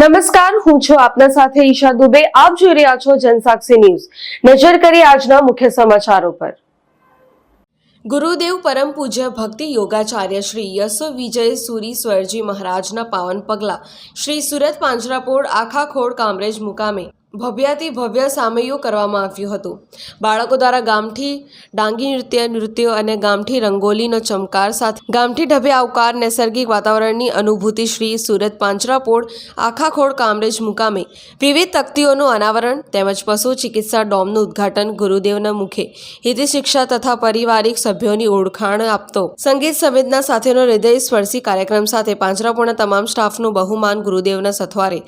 નમસ્કાર, હું છું આપના સાથે ઈશા દુબે. આપ જોઈ રહ્યા છો જનસાક્ષી ન્યૂઝ. નજર કરી આજના મુખ્ય સમાચારો પર. ગુરુદેવ પરમ પૂજ્ય ભક્તિ યોગાચાર્ય શ્રી યશો વિજય સુરી સ્વરજી મહારાજના પાવન પગલા શ્રી સુરત પાંજરાપોળ આખા ખોડ કામરેજ મુકામે ભવ્યાતિ ભવ્ય સામૈયું કરવામાં આવ્યું હતું. બાળકો દ્વારા ગામઠી, ડાંગી નૃત્ય, નૃત્યો અને ગામઠી રંગોલીનો ચમકાર સાથે ગામઠી ઢબે આવકાર નૈસર્ગિક વાતાવરણની અનુભૂતિ શ્રી સુરત પાંજરાપોળ આખા ખોડ કામરેજ મુકામે વિવિધ તકતીઓનું અનાવરણ તેમજ પશુ ચિકિત્સા ડોમનું ઉદ્ઘાટન ગુરુદેવના મુખે હિતી શિક્ષા તથા પારિવારિક સભ્યોની ઓળખાણ આપતો. સંગીત સંવેદના સાથેનો હૃદય સ્પર્શી કાર્યક્રમ સાથે પાંજરાપોળના તમામ સ્ટાફનું બહુમાન ગુરુદેવના સથવારે.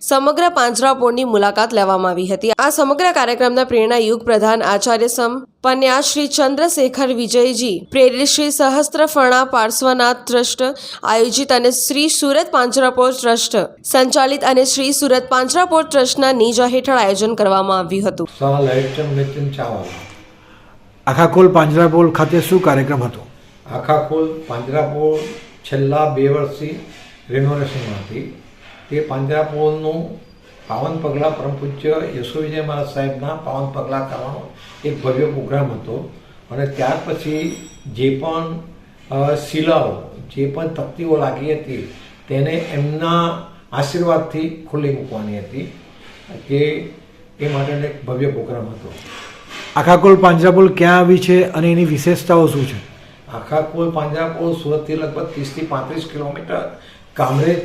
સમગ્ર પાંજરાપોળની મુલાકાત લેવામાં આવી હતી. આ સમગ્ર કાર્યક્રમના પ્રેરણા યુગ પ્રધાન આચાર્ય સમ. પન્યા શ્રી ચંદ્રશેખર વિજયજી પ્રેરિત શ્રી સહસ્ત્રફણા પાર્શ્વનાથ ટ્રસ્ટ આયોજિત અને શ્રી સુરત પાંજરાપોર ટ્રસ્ટ સંચાલિત અને શ્રી સુરત પાંજરાપોર ટ્રસ્ટના નીજા હેઠળ આયોજન કરવામાં આવ્યું હતું. આખા કોલ પાંજરાપોળ ખાતે શું કાર્યક્રમ હતો? આખા કુલ પાંજરાપોળ છેલ્લા બે વર્ષથી રિનોવેશનમાં હતી. તે પાંજરાપોળનું પાવન પગલાં પરમ પૂજ્ય યશો વિજય મહારાજ સાહેબના પાવન પગલાં કરવાનો એક ભવ્ય પ્રોગ્રામ હતો. અને ત્યાર પછી જે પણ શિલાઓ જે પણ તકતીઓ લાગી હતી તેને એમના આશીર્વાદથી ખુલ્લી મૂકવાની હતી કે એ માટેનો એક ભવ્ય પ્રોગ્રામ હતો. આખા કોલ પાંજરાપોળ ક્યાં આવી છે અને એની વિશેષતાઓ શું છે? આખા પાંજરાપુલ સુરતથી લગભગ ત્રીસથી પાંત્રીસ કિલોમીટર કામરેજ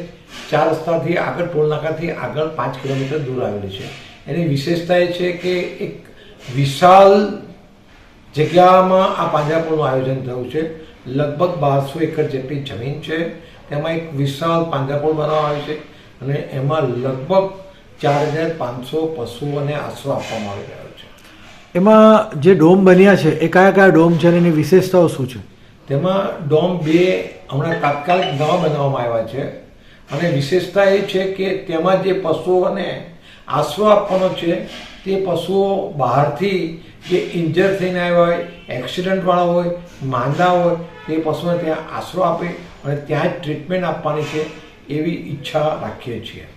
ચાર રસ્તાથી આગળ ટોલનાકાથી આગળ પાંચ કિલોમીટર દૂર આવેલી છે. એની વિશેષતા એ છે કે એક વિશાળ જગ્યામાં આ પાંજરાપોળનું આયોજન થયું છે. લગભગ બારસો એકર જેટલી જમીન છે. તેમાં એક વિશાળ પાંજરાપોળ બનાવવામાં આવ્યું છે અને એમાં લગભગ ચાર હજાર પાંચસો પશુઓને આશરો આપવામાં આવી રહ્યો છે. એમાં જે ડોમ બન્યા છે, એ કયા કયા ડોમ છે અને એની વિશેષતાઓ શું છે? તેમાં ડોમ બે હમણાં તાત્કાલિક નવા બનાવવામાં આવ્યા છે. અને વિશેષતા એ છે કે તેમાં જે પશુઓને આશરો આપવાનો છે તે પશુઓ બહારથી જે ઇન્જર થઈને આવ્યા હોય એક્સિડન્ટવાળા હોય માંદા હોય તે પશુઓને ત્યાં આશરો આપે અને ત્યાં જ ટ્રીટમેન્ટ આપવાની છે એવી ઈચ્છા રાખીએ છીએ.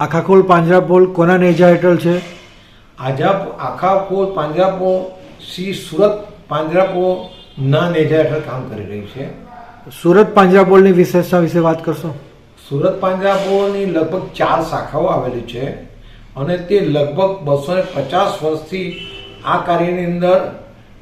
આખા કોલ પાંજરાપોળ કોના નેજા હેઠળ છે? આજા આખા કોલ પાંજરાપોળ શ્રી સુરત પાંજરાપોળના નેજા હેઠળ કામ કરી રહી છે. સુરત પાંજરાપોળની વિશેષતા વિશે વાત કરશો? સુરત પાંજરાપોળની લગભગ ચાર શાખાઓ આવેલી છે અને તે લગભગ બસો ને પચાસ વર્ષથી આ કાર્યની અંદર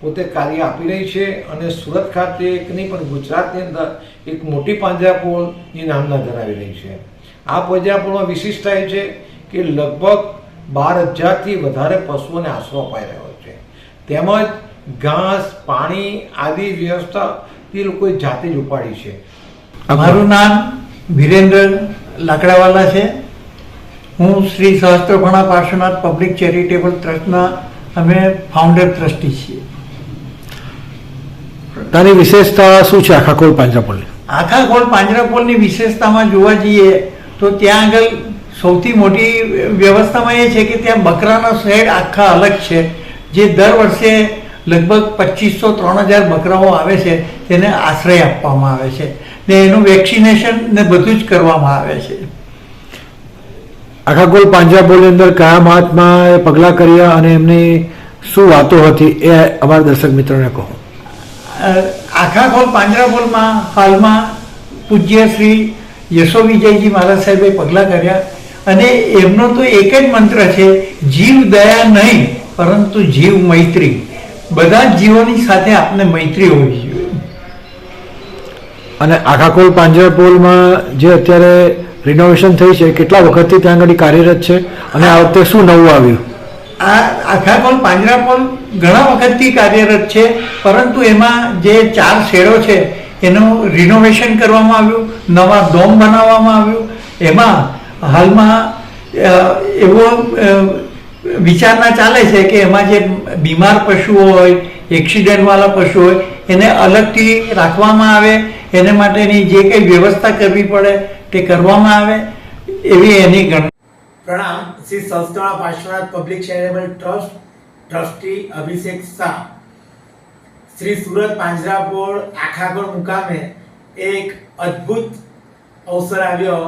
પોતે કાર્ય આપી રહી છે અને સુરત ખાતે એક નહીં પણ ગુજરાતની અંદર એક મોટી પાંજરાપોળની નામના ધરાવી રહી છે. આ પાંજરાપોળમાં વિશિષ્ટતા એ છે કે લગભગ બાર હજારથી વધારે પશુઓને આશરો અપાઈ રહ્યો છે. તેમજ ઘાસ પાણી આદિ વ્યવસ્થા તે લોકોએ જાતે જ ઉપાડી છે. મારું નામ વિરેન્દ્ર લાકડાવાલા છે. હું શ્રી સહસ્ત્રભણા પાર્શ્વનાથ પબ્લિક ચેરિટેબલ ટ્રસ્ટના અમે ફાઉન્ડર ટ્રસ્ટી છીએ. તારી વિશેષતા શું છે આખા કોલ પાંજરાપોલ આખા ગોળ પાંજરાપોલની વિશેષતામાં જોવા જઈએ તો ત્યાં આગળ સૌથી મોટી વ્યવસ્થામાં એ છે કે ત્યાં બકરાના શેડ આખા અલગ છે. જે દર વર્ષે લગભગ પચીસો ત્રણ હજાર બકરાઓ આવે છે તેને આશ્રય આપવામાં આવે છે. ને એનું વેક્સિનેશન ને બધું જ કરવામાં આવે છે. આખા ગોલ પાંજરાપોળની અંદર કયા મહાત્માએ પગલાં કર્યા અને એમની શું વાતો હતી એ અમારા દર્શક મિત્રોને કહો. આખા ગોલ પાંજરાપોલમાં હાલમાં પૂજ્ય શ્રી યશો વિજયજી મહારાજ સાહેબે પગલાં કર્યા અને એમનો તો એક જ મંત્ર છે જીવ દયા નહીં પરંતુ જીવ મૈત્રી. બધા જીવોની સાથે આપને મૈત્રી હોવી જોઈએ. અને આખા કોલ પાંજરાપોળમાં જે અત્યારે રિનોવેશન થઈ છે કેટલા વખતથી ત્યાં આગળ કાર્યરત છે અને આ વખતે શું નવું આવ્યું? આ આખા કોલ પાંજરાપોલ ઘણા વખતથી કાર્યરત છે પરંતુ એમાં જે ચાર શેડો છે એનું રિનોવેશન કરવામાં આવ્યું નવા ડોમ બનાવવામાં આવ્યું. એમાં હાલમાં એવો વિચારણા ચાલે છે કે એમાં જે બીમાર પશુઓ હોય, એક્સિડન્ટવાળા પશુ હોય, એને અલગથી રાખવામાં આવે, એને માટેની જે કંઈ વ્યવસ્થા કરવી પડે તે કરવામાં આવે, એવી એની ગણ પ્રણામ. શ્રી સંસ્થા Parshwanath public charitable trust trustee Abhishek Shah. Shri Surat પાંજરાપોળ આખાગોળ મુકામે એક અદ્ભુત અવસર આવ્યો.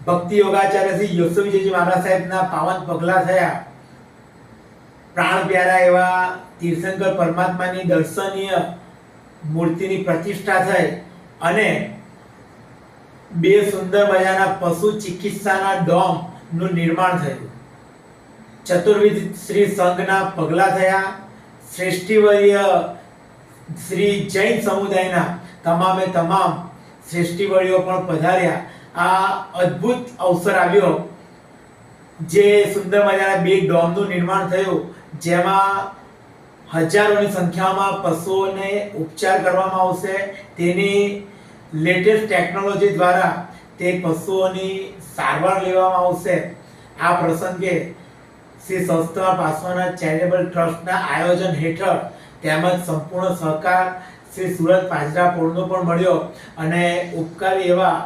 ભક્તિ યોગાચાર્ય શ્રી યશોવિજયજી મહારાજ સાહેબના પાવન પગલા થયા. પ્રાણ પ્યારા એવા તીર્થંકર પરમાત્માની દર્શનીય મૂર્તિની પ્રતિષ્ઠા થઈ અને બે સુંદર મજાના પશુ ચિકિત્સાના ડોમનું નિર્માણ થયું. ચતુર્વિધ શ્રી સંઘના પગલા થયા. શ્રેષ્ઠીવર્ય શ્રી જૈન સમુદાયના તમામે તમામ શ્રેષ્ઠીવર્યો પણ પધાર્યા. આ અદ્ભુત અવસર આવ્યો. જે સુંદર મજાના બે ડોમનું નિર્માણ થયું. જેમાં હજારોની સંખ્યામાં પશુઓને ઉપચાર કરવામાં આવશે. તેની લેટેસ્ટ ટેકનોલોજી દ્વારા તે પશુઓની સારવાર લેવામાં આવશે. આ પ્રસંગે શ્રી સંસ્થા પાસવાના ચેરિટેબલ ટ્રસ્ટના આયોજન હેઠળ તેમજ સંપૂર્ણ સહકાર શ્રી સુરત પાંજરા પોળનો પણ મળ્યો અને ઉપકારી એવા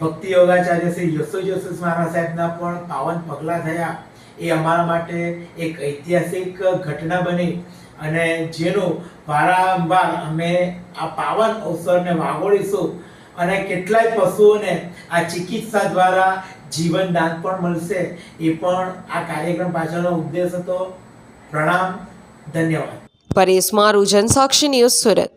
ભક્તિ યોગાચાર્ય શ્રી યશો જોશી મહારાજ સાહેબના પણ પાવન પગલાં થયા. એ અમારા માટે એક ઐતિહાસિક ઘટના બની અને જેનું વારંવાર અમે આ પાવન અવસરને વાગોળીશું અને કેટલાય પશુઓને આ ચિકિત્સા દ્વારા જીવન દાન પણ મળશે. એ પણ આ કાર્યક્રમ પાછળનો ઉદ્દેશ હતો. પ્રણામ. ધન્યવાદ. પરેશ મારું સાક્ષી ન્યૂઝ સુરત.